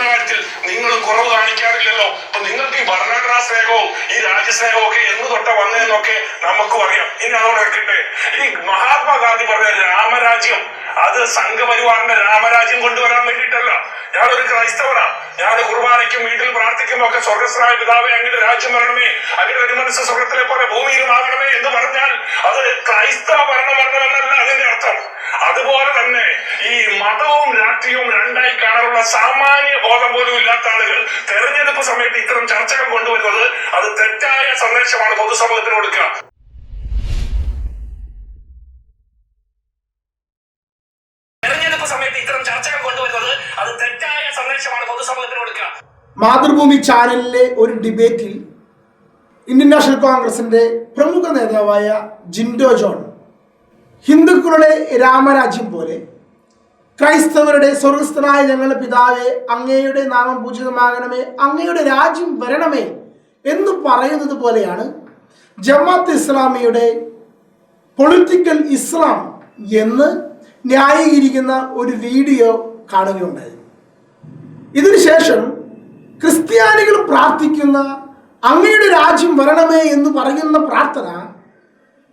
ഭരിക്കുന്ന കാര്യത്തിൽ നിങ്ങൾ കുറവ് കാണിക്കാറില്ലല്ലോ. അപ്പൊ നിങ്ങൾക്ക് ഈ ഭരണഘടനാ സ്നേഹവും ഈ രാജ്യസ്നേഹവും ഒക്കെ എന്ന് തൊട്ട വന്നതെന്നൊക്കെ നമുക്കും അറിയാം. ഇനി അതോടെ വെക്കട്ടെ ഈ മഹാത്മാഗാന്ധി പറഞ്ഞ രാമരാജ്യം അത് സംഘപരിവാറിന്റെ രാമരാജ്യം കൊണ്ടുവരാൻ വേണ്ടിയിട്ടല്ല. ഞാനൊരു ക്രൈസ്തവനാ. ഞാൻ കുർബാനയ്ക്കും വീട്ടിൽ പ്രാർത്ഥിക്കുമ്പോ ഒക്കെ സ്വർഗസ്രായ പിതാവെ അങ്ങയുടെ രാജ്യം വരണമേ അങ്ങയുടെ ഒരു മനസ്സ് സ്വർഗത്തിലെ പോലെ ഭൂമിയിലും ആകണമേ എന്ന് പറഞ്ഞാൽ അത് ക്രൈസ്തവ ഭരണം വരണമെന്നല്ല അതിന്റെ അർത്ഥം. അതുപോലെ തന്നെ ഈ മതവും രാഷ്ട്രീയവും രണ്ടായി കാണാനുള്ള സാമാന്യ ബോധം പോലും ഇല്ലാത്ത ആളുകൾ തെരഞ്ഞെടുപ്പ് സമയത്ത് ഇത്തരം ചർച്ചകൾ കൊണ്ടുവരുന്നത് അത് തെറ്റായ സന്ദേശമാണ് പൊതുസമൂഹത്തിന് കൊടുക്കുക. മാതൃഭൂമി ചാനലിലെ ഒരു ഡിബേറ്റിൽ ഇന്ത്യൻ നാഷണൽ കോൺഗ്രസിന്റെ പ്രമുഖ നേതാവായ ജിൻഡോ ജോൺ ഹിന്ദുക്കളുടെ രാമരാജ്യം പോലെ ക്രൈസ്തവരുടെ സ്വർഗസ്ഥനായ ഞങ്ങളുടെ പിതാവെ അങ്ങയുടെ നാമം പൂജിതമാകണമേ അങ്ങയുടെ രാജ്യം വരണമേ എന്ന് പറയുന്നത് പോലെയാണ് ജമാത്ത് ഇസ്ലാമിയുടെ പൊളിറ്റിക്കൽ ഇസ്ലാം എന്ന് ന്യായീകരിക്കുന്ന ഒരു വീഡിയോ കാണുകയുണ്ടായി. ഇതിനുശേഷം ക്രിസ്ത്യാനികൾ പ്രാർത്ഥിക്കുന്ന അങ്ങയുടെ രാജ്യം വരണമേ എന്ന് പറയുന്ന പ്രാർത്ഥന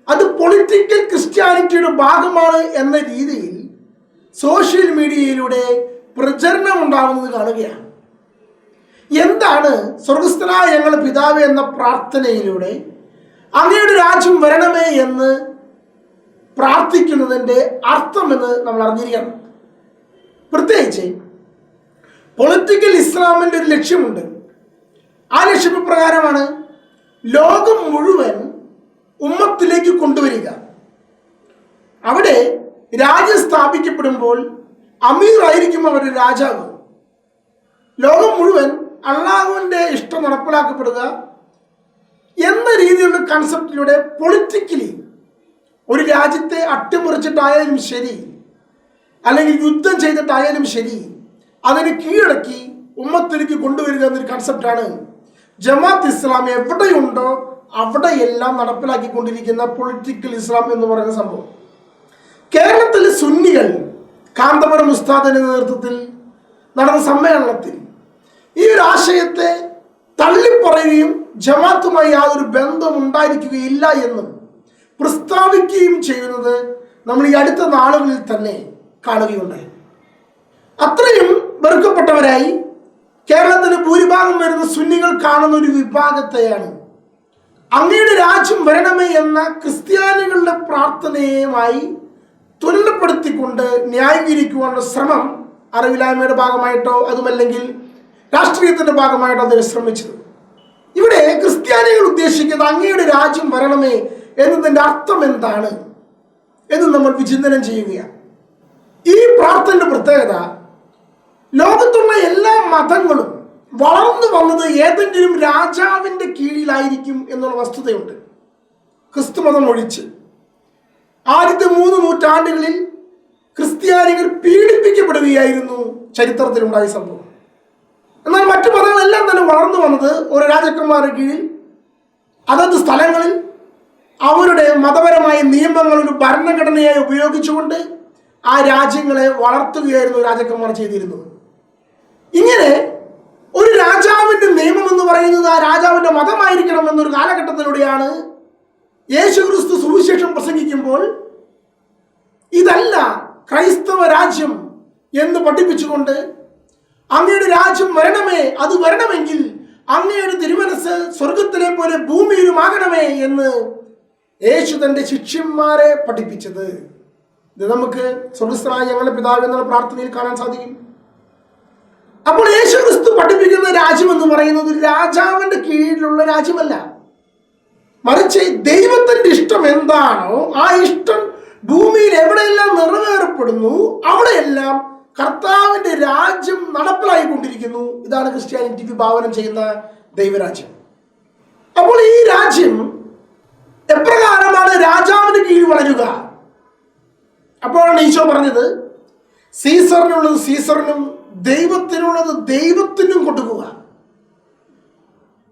അത് പൊളിറ്റിക്കൽ ക്രിസ്ത്യാനിറ്റിയുടെ ഭാഗമാണ് എന്ന രീതിയിൽ സോഷ്യൽ മീഡിയയിലൂടെ പ്രചരണം ഉണ്ടാകുന്നത് കാണുകയാണ്. എന്താണ് സ്വർഗസ്ഥനായ ഞങ്ങളുടെ പിതാവ് എന്ന പ്രാർത്ഥനയിലൂടെ അങ്ങയുടെ രാജ്യം വരണമേ എന്ന് പ്രാർത്ഥിക്കുന്നതിന്റെ അർത്ഥമെന്ന് നമ്മൾ അറിഞ്ഞിരിക്കണം. പ്രത്യേകിച്ച് പൊളിറ്റിക്കൽ ഇസ്ലാമിന്റെ ഒരു ലക്ഷ്യമുണ്ട്. ആ ലക്ഷ്യപ്രകാരമാണ് ലോകം മുഴുവൻ ഉമ്മത്തിലേക്ക് കൊണ്ടുവരിക. അവിടെ രാജ്യം സ്ഥാപിക്കപ്പെടുമ്പോൾ അമീർ ആയിരിക്കും അവരുടെ രാജാവ്. ലോകം മുഴുവൻ അള്ളാഹുവിന്റെ ഇഷ്ടം നടപ്പിലാക്കപ്പെടുക എന്ന രീതിയിലുള്ള കൺസെപ്റ്റിലൂടെ പൊളിറ്റിക്കലി ഒരു രാജ്യത്തെ അട്ടിമറിച്ചിട്ടായാലും ശരി അല്ലെങ്കിൽ യുദ്ധം ചെയ്തിട്ടായാലും ശരി അതിന് കീഴടക്കി ഉമ്മത്തിലേക്ക് കൊണ്ടുവരിക എന്നൊരു കൺസെപ്റ്റാണ് ജമാത്ത് ഇസ്ലാം എവിടെയുണ്ടോ അവിടെയെല്ലാം നടപ്പിലാക്കിക്കൊണ്ടിരിക്കുന്ന പൊളിറ്റിക്കൽ ഇസ്ലാം എന്ന് പറയുന്ന സംഭവം. കേരളത്തിലെ സുന്നികൾ കാന്തപുരം ഉസ്താദിന്റെ നേതൃത്വത്തിൽ നടന്ന സമ്മേളനത്തിൽ ഈ ഒരു ആശയത്തെ തള്ളിപ്പറയുകയും ജമാത്തുമായി യാതൊരു ബന്ധം ഉണ്ടായിരിക്കുകയില്ല എന്നും പ്രസ്താവിക്കുകയും ചെയ്യുന്നത് നമ്മൾ ഈ അടുത്ത നാളുകളിൽ തന്നെ കാണുകയുണ്ടായി. അത്രയും വെറുക്കപ്പെട്ടവരായി കേരളത്തിലെ ഭൂരിഭാഗം വരുന്ന സുന്നികൾ കാണുന്ന ഒരു വിഭാഗത്തെയാണ്. അങ്ങയുടെ രാജ്യം വരണമേ എന്ന ക്രിസ്ത്യാനികളുടെ പ്രാർത്ഥനയുമായി തുരണ്ടപ്പെടുത്തിക്കൊണ്ട് ന്യായീകരിക്കുവാനുള്ള ശ്രമം അറിവില്ലായ്മയുടെ ഭാഗമായിട്ടോ അതുമല്ലെങ്കിൽ രാഷ്ട്രീയത്തിന്റെ ഭാഗമായിട്ടോ അദ്ദേഹം ശ്രമിച്ചത്. ഇവിടെ ക്രിസ്ത്യാനികൾ ഉദ്ദേശിക്കുന്നത് അങ്ങയുടെ രാജ്യം വരണമേ എന്നതിന്റെ അർത്ഥം എന്താണ് എന്ന് നമ്മൾ വിചിന്തനം ചെയ്യുകയാണ്. ഈ പ്രാർത്ഥനയുടെ പ്രത്യേകത ലോകത്തുള്ള എല്ലാ മതങ്ങളും വളർന്നു വന്നത് ഏതെങ്കിലും രാജാവിന്റെ കീഴിലായിരിക്കും എന്നുള്ള വസ്തുതയുണ്ട്. ക്രിസ്തു മതം ഒഴിച്ച്. ആദ്യത്തെ മൂന്ന് നൂറ്റാണ്ടുകളിൽ ക്രിസ്ത്യാനികൾ പീഡിപ്പിക്കപ്പെടുകയായിരുന്നു ചരിത്രത്തിലുണ്ടായ സംഭവം. എന്നാൽ മറ്റു മതങ്ങളെല്ലാം തന്നെ വളർന്നു വന്നത് ഒരു രാജാക്കന്മാരുടെ കീഴിൽ അതത് സ്ഥലങ്ങളിൽ അവരുടെ മതപരമായ നിയമങ്ങൾ ഒരു ഭരണഘടനയായി ഉപയോഗിച്ചുകൊണ്ട് ആ രാജ്യങ്ങളെ വളർത്തുകയായിരുന്നു രാജാക്കന്മാർ ചെയ്തിരുന്നത്. ഇങ്ങനെ ഒരു രാജാവിന്റെ നിയമം എന്ന് പറയുന്നത് ആ രാജാവിന്റെ മതമായിരിക്കണം എന്നൊരു കാലഘട്ടത്തിലൂടെയാണ് യേശു ക്രിസ്തു സുവിശേഷം പ്രസംഗിക്കുമ്പോൾ ഇതല്ല ക്രൈസ്തവ രാജ്യം എന്ന് പഠിപ്പിച്ചുകൊണ്ട് അങ്ങയുടെ രാജ്യം വരണമേ അത് വരണമെങ്കിൽ അങ്ങയുടെ തിരുമനസ് സ്വർഗത്തിലെ പോലെ ഭൂമിയിലുമാകണമേ എന്ന് യേശു തന്റെ ശിഷ്യന്മാരെ പഠിപ്പിച്ചത്. ഇത് നമുക്ക് സ്വർഗസ്ഥനായ ഞങ്ങളുടെ പിതാവ് എന്നുള്ള പ്രാർത്ഥനയിൽ കാണാൻ സാധിക്കും. അപ്പോൾ യേശു ക്രിസ്തു പഠിപ്പിക്കുന്ന രാജ്യം എന്ന് പറയുന്നത് രാജാവിന്റെ കീഴിലുള്ള രാജ്യമല്ല. മറിച്ച് ദൈവത്തിന്റെ ഇഷ്ടം എന്താണോ ആ ഇഷ്ടം ഭൂമിയിൽ എവിടെയെല്ലാം നിറവേറപ്പെടുന്നു അവിടെയെല്ലാം കർത്താവിന്റെ രാജ്യം നടപ്പിലായി കൊണ്ടിരിക്കുന്നു ഇതാണ് ക്രിസ്ത്യാനിറ്റി വിഭാവനം ചെയ്യുന്ന ദൈവരാജ്യം. അപ്പോൾ ഈ രാജ്യം എപ്രകാരമാണ് രാജാവിന്റെ കീഴിൽ വളരുക? അപ്പോഴാണ് ഈശോ പറഞ്ഞത് സീസറിനുള്ളത് സീസറിനും ദൈവത്തിനുള്ളത് ദൈവത്തിനും കൊടുക്കുക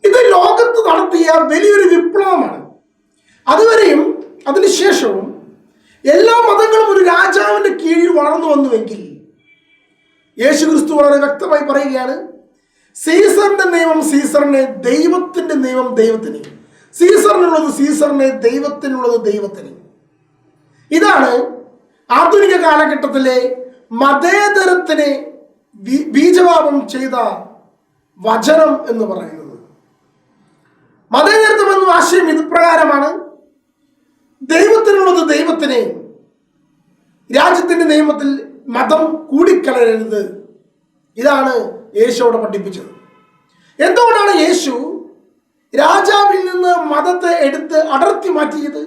ഇത് ലോകത്ത് നടത്തിയ വലിയൊരു വിപ്ലവമാണ്. അതുവരെയും അതിനുശേഷവും എല്ലാ മതങ്ങളും ഒരു രാജാവിന്റെ കീഴിൽ വളർന്നു വന്നുവെങ്കിൽ യേശു ക്രിസ്തു വളരെ വ്യക്തമായി പറയുകയാണ് സീസറിന്റെ നിയമം സീസറിനെ ദൈവത്തിന്റെ നിയമം ദൈവത്തിന്. സീസറിനുള്ളത് സീസറിനെ ദൈവത്തിനുള്ളത് ദൈവത്തിന്. ഇതാണ് ആധുനിക കാലഘട്ടത്തിലെ മതേതരത്തിനെ ബീ- ബീജവാപം ചെയ്ത വചനം എന്ന് പറയുന്നത്. മതേതരത്വം എന്ന ആശയം ഇത് പ്രകാരമാണ് ദൈവത്തിനുള്ളത് ദൈവത്തിനെ രാജ്യത്തിന്റെ നിയമത്തിൽ മതം കൂടിക്കലരരുത്. ഇതാണ് യേശു അവിടെ പഠിപ്പിച്ചത്. എന്തുകൊണ്ടാണ് യേശു രാജാവിൽ നിന്ന് മതത്തെ എടുത്ത് അടർത്തി മാറ്റിയത്?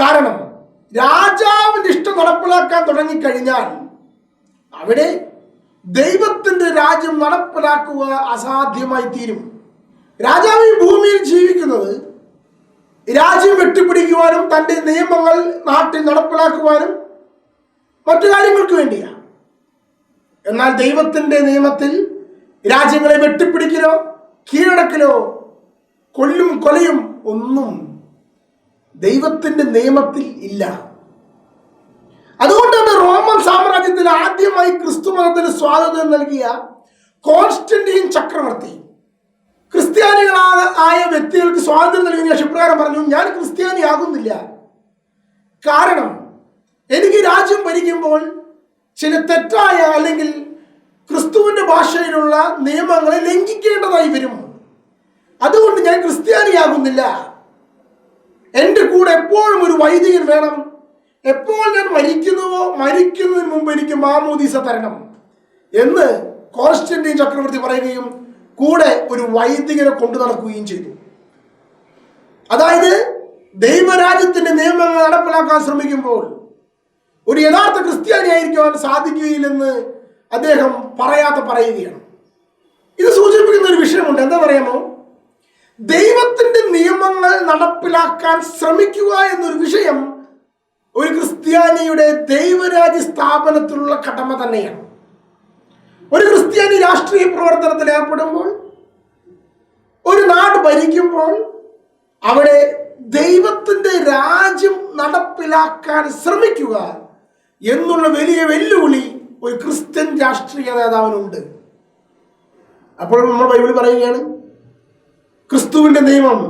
കാരണം രാജാവിന്റെ ഇഷ്ടം നടപ്പിലാക്കാൻ തുടങ്ങിക്കഴിഞ്ഞാൽ അവിടെ ദൈവത്തിന്റെ രാജ്യം നടപ്പിലാക്കുക അസാധ്യമായി തീരും. രാജാവ് ഈ ഭൂമിയിൽ ജീവിക്കുന്നത് രാജ്യം വെട്ടിപ്പിടിക്കുവാനും തന്റെ നിയമങ്ങൾ നാട്ടിൽ നടപ്പിലാക്കുവാനും മറ്റു കാര്യങ്ങൾക്ക് വേണ്ടിയാണ് എന്നാൽ ദൈവത്തിന്റെ നിയമത്തിൽ രാജ്യങ്ങളെ വെട്ടിപ്പിടിക്കലോ കീഴടക്കലോ കൊല്ലും കൊലയും ഒന്നും ദൈവത്തിന്റെ നിയമത്തിൽ ഇല്ല. അതുകൊണ്ടാണ് റോമൻ സാമ്രാജ്യത്തിൽ ആദ്യമായി ക്രിസ്തു മതത്തിന് സ്വാതന്ത്ര്യം നൽകിയ കോൺസ്റ്റന്റീൻ ചക്രവർത്തി. ക്രിസ്ത്യാനികളായ ആയ വ്യക്തികൾക്ക് സ്വാതന്ത്ര്യം നൽകിയ ശേഷം പറഞ്ഞു ഞാൻ ക്രിസ്ത്യാനിയാകുന്നില്ല കാരണം എനിക്ക് രാജ്യം ഭരിക്കുമ്പോൾ ചില തെറ്റായ അല്ലെങ്കിൽ ക്രിസ്തുവിന്റെ ഭാഷയിലുള്ള നിയമങ്ങളെ ലംഘിക്കേണ്ടതായി വരും. അതുകൊണ്ട് ഞാൻ ക്രിസ്ത്യാനിയാകുന്നില്ല എന്റെ കൂടെ എപ്പോഴും ഒരു വൈദികൻ വേണം. എപ്പോൾ ഞാൻ മരിക്കുന്നുവോ മരിക്കുന്നതിന് മുമ്പ് എനിക്ക് മാമോദീസ തരണം എന്ന് കോൺസ്റ്റന്റീൻ ചക്രവർത്തി പറയുകയും കൂടെ ഒരു വൈദികനെ കൊണ്ടു നടക്കുകയും ചെയ്തു. അതായത് ദൈവരാജ്യത്തിന്റെ നിയമങ്ങൾ നടപ്പിലാക്കാൻ ശ്രമിക്കുമ്പോൾ ഒരു യഥാർത്ഥ ക്രിസ്ത്യാനി ആയിരിക്കുവാൻ സാധിക്കുകയില്ലെന്ന് അദ്ദേഹം പറയാത്ത പറയുകയാണ്. ഇത് സൂചിപ്പിക്കുന്ന ഒരു വിഷയമുണ്ട്. എന്താ പറയാമോ ദൈവത്തിന്റെ നിയമങ്ങൾ നടപ്പിലാക്കാൻ ശ്രമിക്കുക എന്നൊരു വിഷയം ഒരു ക്രിസ്ത്യാനിയുടെ ദൈവരാജ്യ സ്ഥാപനത്തിലുള്ള കടമ തന്നെയാണ്. ഒരു ക്രിസ്ത്യാനി രാഷ്ട്രീയ പ്രവർത്തനത്തിൽ ഏർപ്പെടുമ്പോൾ ഒരു നാട് ഭരിക്കുമ്പോൾ അവിടെ ദൈവത്തിന്റെ രാജ്യം നടപ്പിലാക്കാൻ ശ്രമിക്കുക എന്നുള്ള വലിയ വെല്ലുവിളി ഒരു ക്രിസ്ത്യൻ രാഷ്ട്രീയ നേതാവിനുണ്ട്. അപ്പോൾ നമ്മൾ ബൈബിൾ പറയുകയാണ് ക്രിസ്തുവിന്റെ നിയമം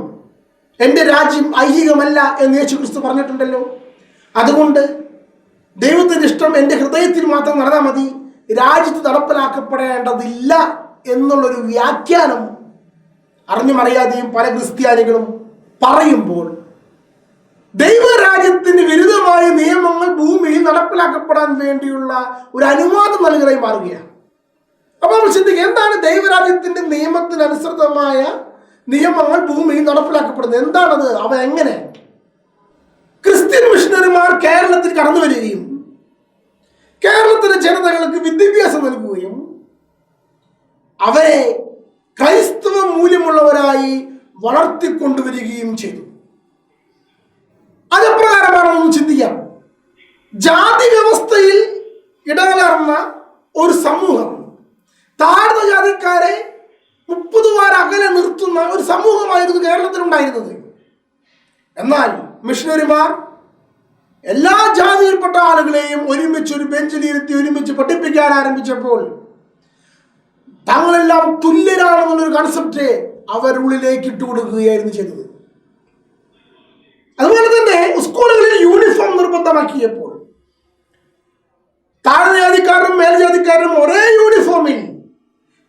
എന്റെ രാജ്യം ഐഹികമല്ല എന്ന് യേശു ക്രിസ്തു പറഞ്ഞിട്ടുണ്ടല്ലോ. അതുകൊണ്ട് ദൈവത്തിന്റെ ഇഷ്ടം എന്റെ ഹൃദയത്തിൽ മാത്രം നടന്നാൽ മതി. രാജ്യത്ത് നടപ്പിലാക്കപ്പെടേണ്ടതില്ല എന്നുള്ളൊരു വ്യാഖ്യാനം അറിഞ്ഞു മറിയാതെയും പല ക്രിസ്ത്യാനികളും പറയുമ്പോൾ ദൈവരാജ്യത്തിന് വിരുദ്ധമായ നിയമങ്ങൾ ഭൂമിയിൽ നടപ്പിലാക്കപ്പെടാൻ വേണ്ടിയുള്ള ഒരു അനുവാദം നൽകുന്നതായി മാറുകയാണ്. അപ്പോൾ നമ്മൾ ചിന്തിക്കുക എന്താണ് ദൈവരാജ്യത്തിന്റെ നിയമത്തിനനുസൃതമായ നിയമങ്ങൾ ഭൂമിയിൽ നടപ്പിലാക്കപ്പെടുന്നത്? എന്താണത്? അവ എങ്ങനെ? ക്രിസ്ത്യൻ മിഷണറിമാർ കേരളത്തിൽ കടന്നു വരികയും കേരളത്തിലെ ജനതകൾക്ക് വിദ്യാഭ്യാസം നൽകുകയും അവരെ ക്രൈസ്തവ മൂല്യമുള്ളവരായി വളർത്തിക്കൊണ്ടുവരികയും ചെയ്തു. അതപ്രകാരമാണ് ഒന്ന് ചിന്തിക്കാം. ജാതി വ്യവസ്ഥയിൽ ഇടകലർന്ന ഒരു സമൂഹം താഴ്ന്ന ജാതിക്കാരെ മുപ്പത് വാര അകലെ നിർത്തുന്ന ഒരു സമൂഹമായിരുന്നു കേരളത്തിലുണ്ടായിരുന്നത്. എന്നാൽ മിഷണറിമാർ എല്ലാ ജാതിയിൽപ്പെട്ട ആളുകളെയും ഒരുമിച്ച് ഒരു ബെഞ്ചിലിരുത്തി ഒരുമിച്ച് പഠിപ്പിക്കാൻ ആരംഭിച്ചപ്പോൾ തങ്ങളെല്ലാം തുല്യരാണെന്നുള്ളൊരു കൺസെപ്റ്റ് അവരുള്ളിലേക്ക് ഇട്ടുകൊടുക്കുകയായിരുന്നു ചെയ്തത്. അതുപോലെ തന്നെ സ്കൂളുകളിൽ യൂണിഫോം നിർബന്ധമാക്കിയപ്പോൾ താഴ്ജാതിക്കാരും മേൽജാതിക്കാരും ഒരേ യൂണിഫോമിൽ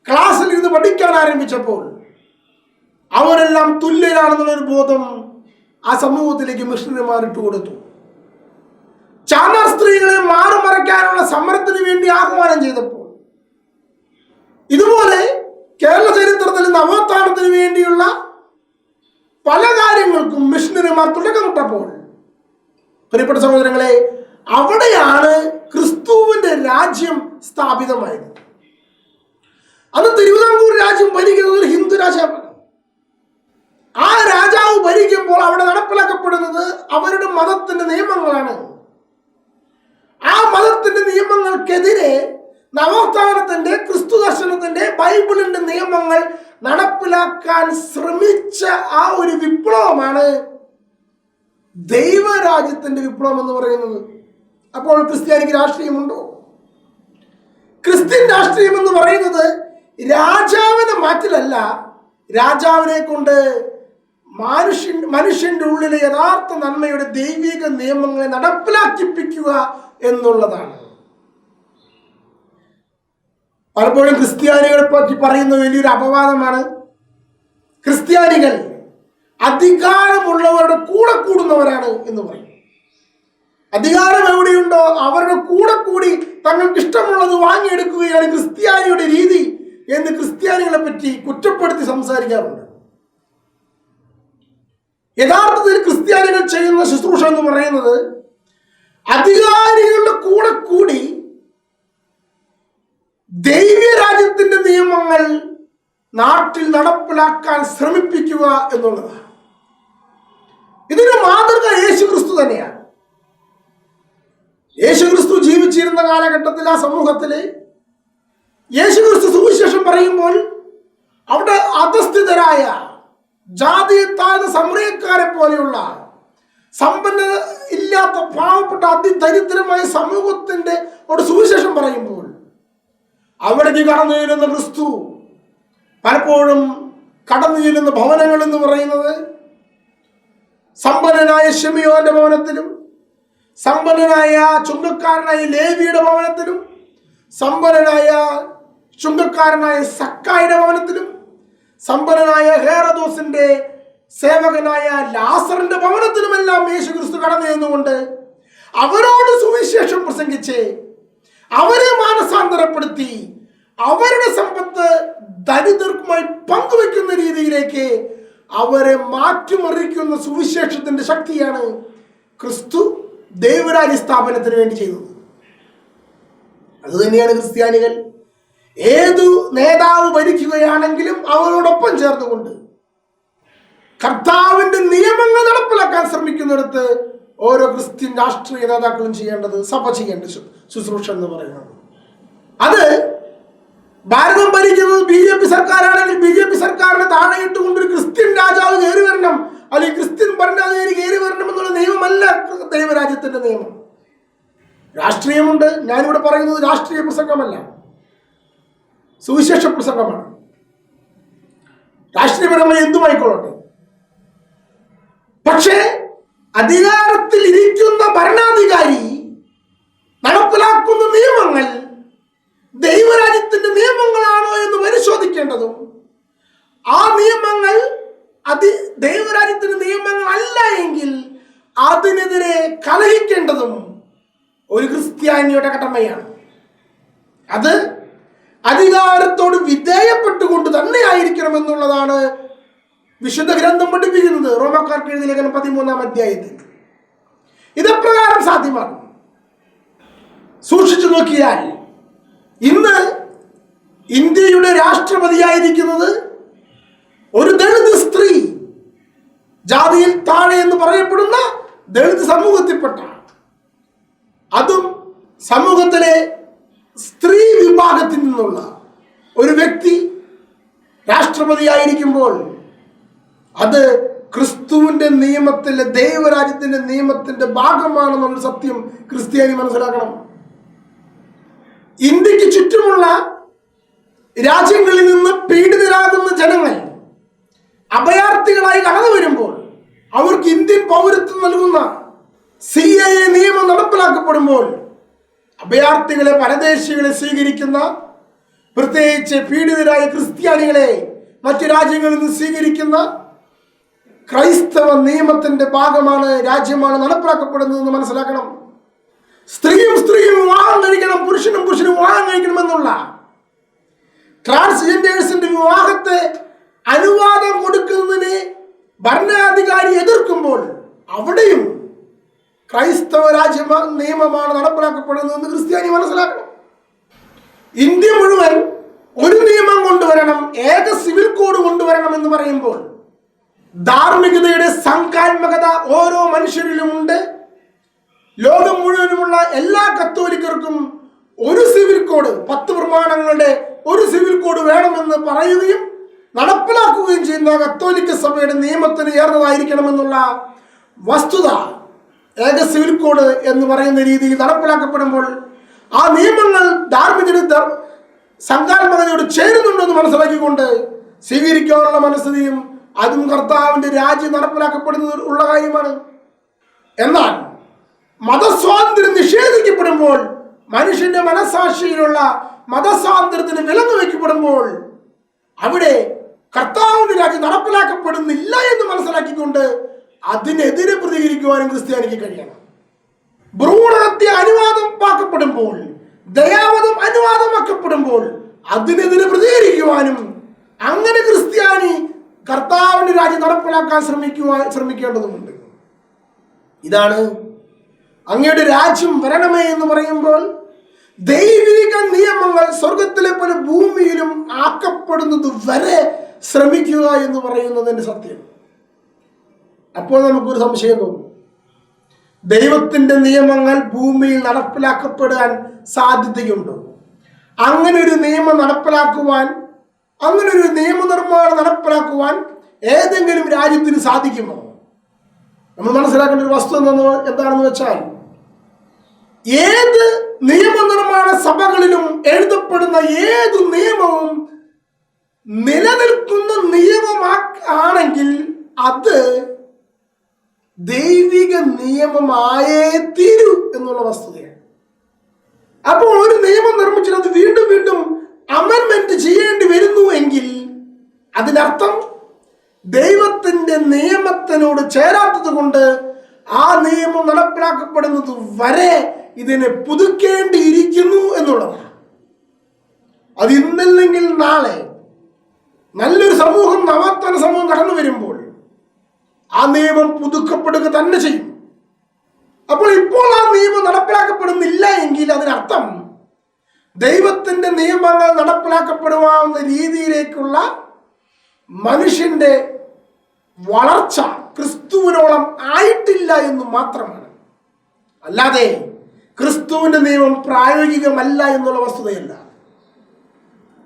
ക്ലാസ്സിൽ ഇരുന്ന് പഠിക്കാൻ ആരംഭിച്ചപ്പോൾ അവരെല്ലാം തുല്യരാണെന്നുള്ളൊരു ബോധം ആ സമൂഹത്തിലേക്ക് മിഷണറിമാർ ഇട്ട് കൊടുത്തു ചാന്നാർ സ്ത്രീകളെ മാറുമറയ്ക്കാനുള്ള സമരത്തിന് വേണ്ടി ആഹ്വാനം ചെയ്തപ്പോൾ. ഇതുപോലെ കേരള ചരിത്രത്തിൽ നവോത്ഥാനത്തിന് വേണ്ടിയുള്ള പല കാര്യങ്ങൾക്കും മിഷണറിമാർ തുടക്കമിട്ടപ്പോൾ പ്രിയപ്പെട്ട സഹോദരങ്ങളെ അവിടെയാണ് ക്രിസ്തുവിന്റെ രാജ്യം സ്ഥാപിതമായത്. അന്ന് തിരുവിതാംകൂർ രാജ്യം ഭരിക്കുന്നത് ഒരു ഹിന്ദു രാജാവാണ്. ആ രാജാവ് ഭരിക്കുമ്പോൾ അവിടെ നടപ്പിലാക്കപ്പെടുന്നത് അവരുടെ മതത്തിന്റെ നിയമങ്ങളാണ്. ആ മതത്തിന്റെ നിയമങ്ങൾക്കെതിരെ നവോത്ഥാനത്തിന്റെ ക്രിസ്തു ദർശനത്തിന്റെ ബൈബിളിന്റെ നിയമങ്ങൾ നടപ്പിലാക്കാൻ ശ്രമിച്ച ആ ഒരു വിപ്ലവമാണ് ദൈവരാജ്യത്തിന്റെ വിപ്ലവം എന്ന് പറയുന്നത്. അപ്പോൾ ക്രിസ്ത്യാനിക്ക് രാഷ്ട്രീയമുണ്ടോ? ക്രിസ്ത്യൻ രാഷ്ട്രീയം എന്ന് പറയുന്നത് രാജാവിനെ മാറ്റിലല്ല രാജാവിനെ കൊണ്ട് മനുഷ്യൻ മനുഷ്യന്റെ ഉള്ളിലെ യഥാർത്ഥ നന്മയുടെ ദൈവിക നിയമങ്ങളെ നടപ്പിലാക്കിപ്പിക്കുക എന്നുള്ളതാണ്. പലപ്പോഴും ക്രിസ്ത്യാനികളെ പറ്റി പറയുന്ന വലിയൊരു അപവാദമാണ് ക്രിസ്ത്യാനികൾ അധികാരമുള്ളവരുടെ കൂടെ കൂടുന്നവരാണ് എന്ന് പറയും അധികാരം എവിടെയുണ്ടോ അവരുടെ കൂടെ കൂടി തങ്ങൾക്ക് ഇഷ്ടമുള്ളത് വാങ്ങിയെടുക്കുകയാണ് ക്രിസ്ത്യാനിയുടെ രീതി എന്ന് ക്രിസ്ത്യാനികളെ പറ്റി കുറ്റപ്പെടുത്തി സംസാരിക്കാറുണ്ട്. യഥാർത്ഥത്തിൽ ക്രിസ്ത്യാനികൾ ചെയ്യുന്ന ശുശ്രൂഷ എന്ന് പറയുന്നത് അധികാരികളുടെ കൂടെ കൂടി ദൈവരാജ്യത്തിന്റെ നിയമങ്ങൾ നാട്ടിൽ നടപ്പിലാക്കാൻ ശ്രമിപ്പിക്കുക എന്നുള്ളതാണ്. ഇതിന് മാതൃക യേശു ക്രിസ്തു തന്നെയാണ്. യേശു ക്രിസ്തു ജീവിച്ചിരുന്ന കാലഘട്ടത്തിൽ ആ സമൂഹത്തിൽ യേശു ക്രിസ്തു സുവിശേഷം പറയുമ്പോൾ അവിടെ അധസ്ഥിതരായ ജാതി താഴ്ന്ന സമറിയക്കാരെ പോലെയുള്ള സമ്പന്ന ഇല്ലാത്ത പാവപ്പെട്ട അതിദരിദ്രമായ സമൂഹത്തിന്റെ ഒരു സുവിശേഷം പറയുമ്പോൾ അവിടേക്ക് കടന്നു ചെല്ലുന്ന ക്രിസ്തു പലപ്പോഴും കടന്നു ചെല്ലുന്ന ഭവനങ്ങൾ എന്ന് പറയുന്നത് സമ്പന്നനായ ഷെമിയോന്റെ ഭവനത്തിലും സമ്പന്നനായ ചുങ്കക്കാരനായ ലേവിയുടെ ഭവനത്തിലും സമ്പന്നനായ ചുങ്കക്കാരനായ സക്കായുടെ ഭവനത്തിലും സമ്പന്നനായ ഹേറദോസിന്റെ സേവകനായ ലാസറിന്റെ ഭവനത്തിലുമെല്ലാം യേശു ക്രിസ്തു കടന്നു നിന്നുകൊണ്ട് അവരോട് സുവിശേഷം പ്രസംഗിച്ച് അവരെ മാനസാന്തരപ്പെടുത്തി അവരുടെ സമ്പത്ത് ദരിദ്രർക്കുമായി പങ്കുവെക്കുന്ന രീതിയിലേക്ക് അവരെ മാറ്റിമറിക്കുന്ന സുവിശേഷത്തിന്റെ ശക്തിയാണ് ക്രിസ്തു ദൈവരാജ്യ സ്ഥാപനത്തിന് വേണ്ടി ചെയ്തത്. അതുതന്നെയാണ് ക്രിസ്ത്യാനികൾ. ഏതു നേതാവ് ഭരിക്കുകയാണെങ്കിലും അവരോടൊപ്പം ചേർന്നുകൊണ്ട് കർത്താവിന്റെ നിയമങ്ങൾ നടപ്പിലാക്കാൻ ശ്രമിക്കുന്നിടത്ത് ഓരോ ക്രിസ്ത്യൻ രാഷ്ട്രീയ നേതാക്കളും ചെയ്യേണ്ടത് സഭ ചെയ്യേണ്ട ശുശ്രൂഷ എന്ന് പറയുന്നത്. അത് ഭാരതം ഭരിക്കുന്നത് ബി ജെ പി സർക്കാരാണെങ്കിൽ ബി ജെ പി സർക്കാരിനെ താഴെയിട്ട് കൊണ്ടൊരു ക്രിസ്ത്യൻ രാജാവ് കയറി വരണം. അല്ലെങ്കിൽ ക്രിസ്ത്യൻ ഭരണാധികാരി കയറി വരണം എന്നുള്ള നിയമമല്ല ദൈവരാജ്യത്തിന്റെ നിയമം. രാഷ്ട്രീയമുണ്ട്. ഞാനിവിടെ പറയുന്നത് രാഷ്ട്രീയ പ്രസംഗമല്ല. സുവിശേഷ പ്രസംഗമാണ്. രാഷ്ട്രീയപരമായി എന്തുമായിക്കൊള്ളട്ടെ പക്ഷേ അധികാരത്തിൽ ഇരിക്കുന്ന ഭരണാധികാരി നടപ്പിലാക്കുന്ന നിയമങ്ങൾ ദൈവരാജ്യത്തിന്റെ നിയമങ്ങളാണോ എന്ന് പരിശോധിക്കേണ്ടതും ആ നിയമങ്ങൾ അതി ദൈവരാജ്യത്തിന്റെ നിയമങ്ങൾ അല്ല എങ്കിൽ അതിനെതിരെ കലഹിക്കേണ്ടതും ഒരു ക്രിസ്ത്യാനിയുടെ കടമയാണ്. അത് അധികാരത്തോട് വിധേയപ്പെട്ടുകൊണ്ട് തന്നെ ആയിരിക്കണം എന്നുള്ളതാണ് വിശുദ്ധ ഗ്രന്ഥം പഠിപ്പിക്കുന്നത് റോമക്കാർക്ക് എഴുതിയ ലേഖനം പതിമൂന്നാം അധ്യായത്തിൽ. ഇതെപ്രകാരം സാധ്യമാണ്. സൂക്ഷിച്ചു നോക്കിയാൽ ഇന്ന് ഇന്ത്യയുടെ രാഷ്ട്രപതിയായിരിക്കുന്നത് ഒരു ദളിത് സ്ത്രീ ജാതിയിൽ താഴെ എന്ന് പറയപ്പെടുന്ന ദളിത് സമൂഹത്തിൽപ്പെട്ട അതും സമൂഹത്തിലെ സ്ത്രീ വിഭാഗത്തിൽ നിന്നുള്ള ഒരു വ്യക്തി രാഷ്ട്രപതിയായിരിക്കുമ്പോൾ അത് ക്രിസ്തുവിന്റെ നിയമത്തിലെ ദൈവരാജ്യത്തിന്റെ നിയമത്തിന്റെ ഭാഗമാണെന്നുള്ള സത്യം ക്രിസ്ത്യാനി മനസ്സിലാക്കണം. ഇന്ത്യയ്ക്ക് ചുറ്റുമുള്ള രാജ്യങ്ങളിൽ നിന്ന് പീഡിതരാകുന്ന ജനങ്ങൾ അഭയാർത്ഥികളായി കടന്നു വരുമ്പോൾ അവർക്ക് ഇന്ത്യൻ പൗരത്വം നൽകുന്ന സി എ നിയമം നടപ്പിലാക്കപ്പെടുമ്പോൾ അഭയാർത്ഥികളെ പരദേശികളെ സ്വീകരിക്കുന്ന പ്രത്യേകിച്ച് പീഡിതരായ ക്രിസ്ത്യാനികളെ മറ്റു രാജ്യങ്ങളിൽ നിന്ന് സ്വീകരിക്കുന്ന ക്രൈസ്തവ നിയമത്തിന്റെ ഭാഗമാണ് രാജ്യമാണ് നടപ്പിലാക്കപ്പെടുന്നതെന്ന് മനസ്സിലാക്കണം. സ്ത്രീയും സ്ത്രീയും വിവാഹം കഴിക്കണം പുരുഷനും പുരുഷനും വിവാഹം കഴിക്കണമെന്നുള്ള ട്രാൻസ്ജെൻഡേഴ്സിന്റെ വിവാഹത്തെ അനുവാദം കൊടുക്കുന്നതിന് ഭരണാധികാരി എതിർക്കുമ്പോൾ അവിടെയും ക്രൈസ്തവ രാജ്യ നിയമമാണ് നടപ്പിലാക്കപ്പെടുന്നതെന്ന് ക്രിസ്ത്യാനി മനസ്സിലാക്കണം. ഇന്ത്യ മുഴുവൻ ഒരു നിയമം കൊണ്ടുവരണം ഏക സിവിൽ കോഡ് കൊണ്ടുവരണം എന്ന് പറയുമ്പോൾ ധാർമ്മികതയുടെ സംഘാത്മകത ഓരോ മനുഷ്യരിലുമുണ്ട് ലോകം മുഴുവനുമുള്ള എല്ലാ കത്തോലിക്കർക്കും ഒരു സിവിൽ കോഡ് പത്ത് പ്രമാണങ്ങളുടെ ഒരു സിവിൽ കോഡ് വേണമെന്ന് പറയുകയും നടപ്പിലാക്കുകയും ചെയ്യുന്ന കത്തോലിക്ക സഭയുടെ നിയമത്തിന് ഏർന്നതായിരിക്കണമെന്നുള്ള വസ്തുത ഏക സിവിൽ കോഡ് എന്ന് പറയുന്ന രീതിയിൽ നടപ്പിലാക്കപ്പെടുമ്പോൾ ആ നിയമങ്ങൾ ധാർമ്മിക ധർ- സംഘാത്മകതയോട് ചേരുന്നുണ്ടെന്ന് മനസ്സിലാക്കിക്കൊണ്ട് സ്വീകരിക്കാനുള്ള മനസ്ഥിതിയും അതും കർത്താവിന്റെ രാജ്യം നടപ്പിലാക്കപ്പെടുന്നത് ഉള്ള കാര്യമാണ്. എന്നാൽ മതസ്വാതന്ത്ര്യം നിഷേധിക്കപ്പെടുമ്പോൾ മനുഷ്യന്റെ മനസാക്ഷിയിലുള്ള മതസ്വാതന്ത്ര്യത്തിന് വിലങ്ങ് വയ്ക്കപ്പെടുമ്പോൾ അവിടെ കർത്താവിന്റെ രാജ്യം നടപ്പിലാക്കപ്പെടുന്നില്ല എന്ന് മനസ്സിലാക്കിക്കൊണ്ട് അതിനെതിരെ പ്രതികരിക്കുവാനും ക്രിസ്ത്യാനിക്ക് കഴിയണം. ഭ്രൂണഹത്യ അനുവാദമാക്കപ്പെടുമ്പോൾ ദയാവധം അനുവാദമാക്കപ്പെടുമ്പോൾ അതിനെതിരെ പ്രതികരിക്കുവാനും അങ്ങനെ ക്രിസ്ത്യാനി കർത്താവിന്റെ രാജ്യം നടപ്പിലാക്കാൻ ശ്രമിക്കുവാൻ ശ്രമിക്കേണ്ടതുണ്ട് ഇതാണ് അങ്ങയുടെ രാജ്യം വരണമേ എന്ന് പറയുമ്പോൾ ദൈവിക നിയമങ്ങൾ സ്വർഗത്തിലെ പോലെ ഭൂമിയിലും ആക്കപ്പെടുന്നത് വരെ ശ്രമിക്കുക എന്ന് പറയുന്നതിന്റെ സത്യം. അപ്പോൾ നമുക്കൊരു സംശയം തോന്നും. ദൈവത്തിന്റെ നിയമങ്ങൾ ഭൂമിയിൽ നടപ്പിലാക്കപ്പെടാൻ സാധ്യതയുണ്ടോ? അങ്ങനെ ഒരു നിയമം നടപ്പിലാക്കുവാൻ അങ്ങനെ ഒരു നിയമനിർമ്മാണം നടപ്പിലാക്കുവാൻ ഏതെങ്കിലും രാജ്യത്തിന് സാധിക്കുമോ? നമ്മൾ മനസ്സിലാക്കേണ്ട ഒരു വസ്തു എന്താണെന്ന് വെച്ചാൽ ഏത് നിയമനിർമ്മാണ സഭകളിലും എഴുതപ്പെടുന്ന ഏത് നിയമവും നിലനിൽക്കുന്ന നിയമമാ ആണെങ്കിൽ അത് ദൈവിക നിയമമായേ തീരൂ എന്നുള്ള വസ്തുതയാണ് അപ്പോൾ ഒരു നിയമം നിർമ്മിച്ചിട്ട് അത് വീണ്ടും വീണ്ടും അമെൻമെന്റ് ചെയ്യേണ്ടി വരുന്നു എങ്കിൽ അതിനർത്ഥം ദൈവത്തിന്റെ നിയമത്തിനോട് ചേരാത്തത് കൊണ്ട് ആ നിയമം നടപ്പിലാക്കപ്പെടുന്നത് വരെ ഇതിനെ പുതുക്കേണ്ടിയിരിക്കുന്നു എന്നുള്ളതാണ്. അത് ഇന്നല്ലെങ്കിൽ നാളെ നല്ലൊരു സമൂഹം നവാത്തന സമൂഹം കടന്നു വരുമ്പോൾ ആ നിയമം പുതുക്കപ്പെടുക തന്നെ ചെയ്യും. അപ്പോൾ ഇപ്പോൾ ആ നിയമം നടപ്പിലാക്കപ്പെടുന്നില്ല എങ്കിൽ അതിനർത്ഥം ദൈവത്തിന്റെ നിയമങ്ങൾ നടപ്പിലാക്കപ്പെടുവാവുന്ന രീതിയിലേക്കുള്ള മനുഷ്യന്റെ വളർച്ച ക്രിസ്തുവിനോളം ആയിട്ടില്ല എന്ന് മാത്രമാണ്. അല്ലാതെ ക്രിസ്തുവിന്റെ നിയമം പ്രായോഗികമല്ല എന്നുള്ള വസ്തുതയല്ല.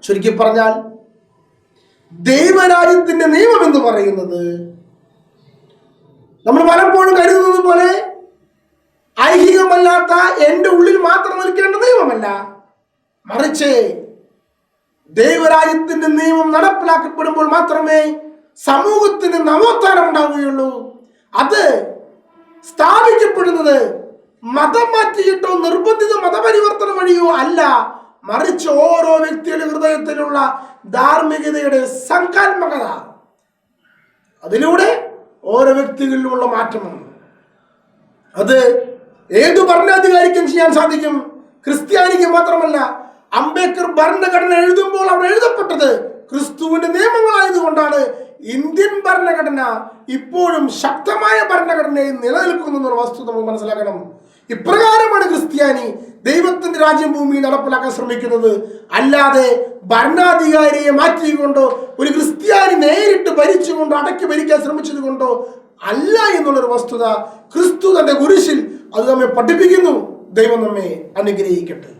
ചുരുക്കി പറഞ്ഞാൽ ദൈവരാജ്യത്തിന്റെ നിയമം എന്ന് പറയുന്നത് നമ്മൾ പലപ്പോഴും കരുതുന്നത് പോലെ ഐഹികമല്ലാത്ത എന്റെ ഉള്ളിൽ മാത്രം നിൽക്കേണ്ട നിയമമല്ല. മറിച്ച് ദൈവരാജ്യത്തിന്റെ നിയമം നടപ്പിലാക്കപ്പെടുമ്പോൾ മാത്രമേ സമൂഹത്തിന് നവോത്ഥാനം ഉണ്ടാവുകയുള്ളൂ. അത് സ്ഥാപിക്കപ്പെടുന്നത് മതം മാറ്റിയിട്ടോ നിർബന്ധിത മതപരിവർത്തനം വഴിയോ അല്ല. മറിച്ച് ഓരോ വ്യക്തിയുടെ ഹൃദയത്തിലുള്ള ധാർമ്മികതയുടെ സങ്കാത്മകത അതിലൂടെ ഓരോ വ്യക്തികളിലുമുള്ള മാറ്റമാണ്. അത് ഏത് ഭരണാധികാരിക്കും ചെയ്യാൻ സാധിക്കും? ക്രിസ്ത്യാനിക്ക് മാത്രമല്ല അംബേദ്കർ ഭരണഘടന എഴുതുമ്പോൾ അവർ എഴുതപ്പെട്ടത് ക്രിസ്തുവിന്റെ നിയമങ്ങളായതുകൊണ്ടാണ്. ഇന്ത്യൻ ഭരണഘടന ഇപ്പോഴും ശക്തമായ ഭരണഘടനയിൽ നിലനിൽക്കുന്നു എന്നുള്ള വസ്തുത നമ്മൾ മനസ്സിലാക്കണം. ഇപ്രകാരമാണ് ക്രിസ്ത്യാനി ദൈവത്തിന്റെ രാജ്യം ഭൂമിയിൽ നടപ്പിലാക്കാൻ ശ്രമിക്കുന്നത്. അല്ലാതെ ഭരണാധികാരിയെ മാറ്റിക്കൊണ്ടോ ഒരു ക്രിസ്ത്യാനി നേരിട്ട് ഭരിച്ചുകൊണ്ടോ അടക്കി ഭരിക്കാൻ ശ്രമിച്ചത് കൊണ്ടോ അല്ല എന്നുള്ളൊരു വസ്തുത ക്രിസ്തു തന്റെ കുരിശിൽ അത് നമ്മെ പഠിപ്പിക്കുന്നു. ദൈവം നമ്മെ അനുഗ്രഹിക്കട്ടെ.